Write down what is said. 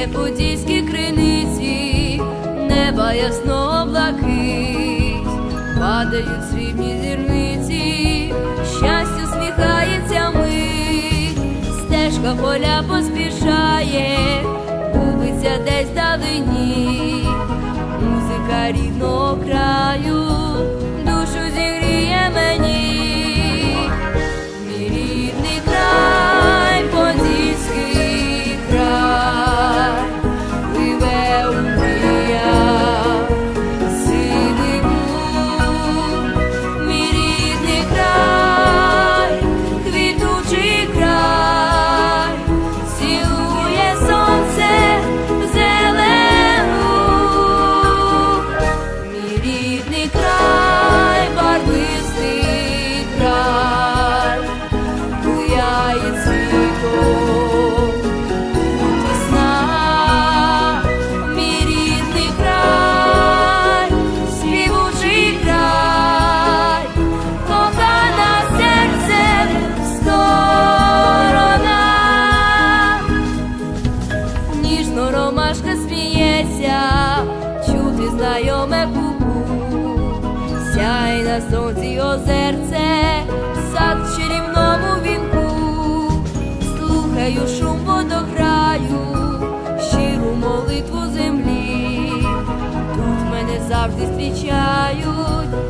де подільські криниці, неба ясно облакить, падають срібні зірниці, щастя сміхається ми, стежка поля поспішає. Ніжно ромашка сміється, чути знайоме куку, сяй на сонці озерце, сад в чарівному вінку, слухаю шум водограю, щиру молитву землі, тут мене завжди зустрічають